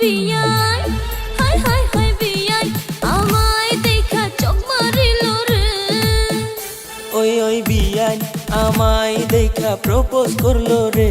বিয়াই high high high বিয়াই আমায় দেখা চোখ মারিল রে। ওই ওই বিয়ান আমায় দেখা প্রপোজ করল রে।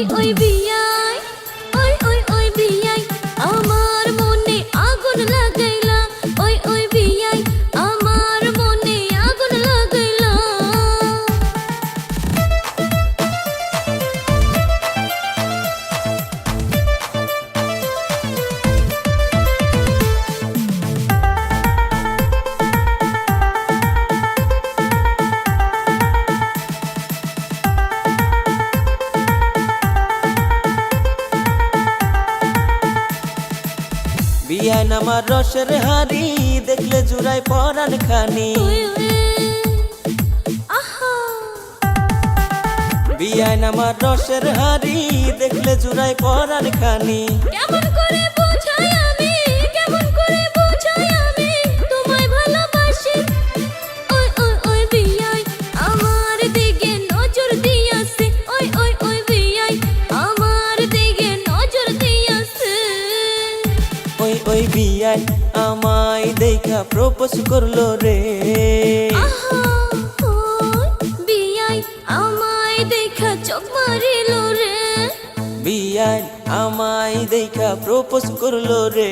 ওই ওই বিয়ান আমার রসের হারি দেখলে জুড়াই পরান খানি। বিয়ায় নামার রসের হারি দেখলে জুড়াই পরান খানি। কেমন করে ওই আমায় দেখা প্রপোজ করল রে। বিয়াই আমায় দেখা চোখ মারিল রে। বিয়ান আমায় দেখা প্রপোজ করল রে।